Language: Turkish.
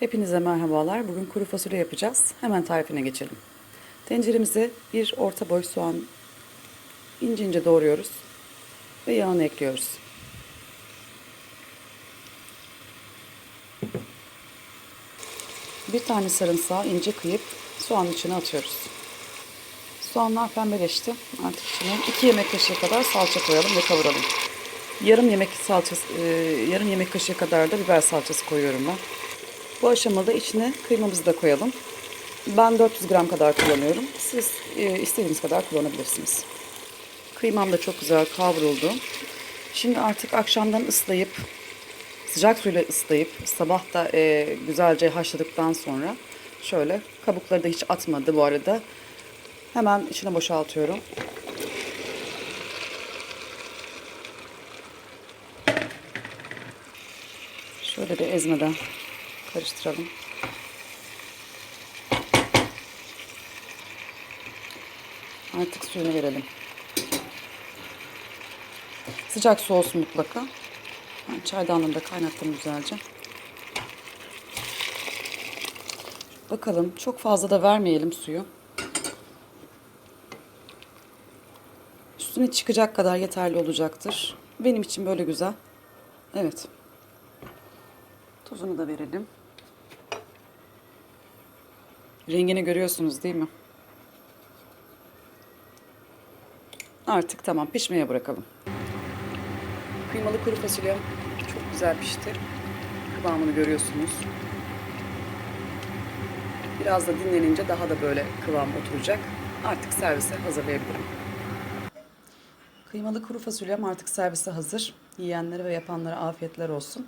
Hepinize merhabalar. Bugün kuru fasulye yapacağız. Hemen tarifine geçelim. Tenceremize bir orta boy soğan ince ince doğruyoruz ve yağını ekliyoruz. Bir tane sarımsağı ince kıyıp soğanın içine atıyoruz. Soğanlar pembeleşti. Artık içine 2 yemek kaşığı kadar salça koyalım ve kavuralım. Yarım yemek salçası, e, yarım yemek kaşığı kadar da biber salçası koyuyorum ben. Bu aşamada içine kıymamızı da koyalım. Ben 400 gram kadar kullanıyorum. Siz e, istediğiniz kadar kullanabilirsiniz. Kıymam da çok güzel kavruldu. Şimdi artık akşamdan ıslayıp sıcak suyla ıslayıp sabah da e, güzelce haşladıktan sonra şöyle kabukları da hiç atmadı bu arada. Hemen içine boşaltıyorum. Şöyle bir ezmeden karıştıralım. Artık suyunu verelim. Sıcak su olsun mutlaka. Ben çaydanlığımda kaynattım güzelce. Bakalım çok fazla da vermeyelim suyu. Üstüne çıkacak kadar yeterli olacaktır. Benim için böyle güzel. Evet. Tuzunu da verelim. Rengini görüyorsunuz değil mi? Artık tamam pişmeye bırakalım. Kıymalı kuru fasulye çok güzel pişti. Kıvamını görüyorsunuz. Biraz da dinlenince daha da böyle kıvam oturacak. Artık servise hazırlayabilirim. Kıymalı kuru fasulyem artık servise hazır. Yiyenlere ve yapanlara afiyetler olsun.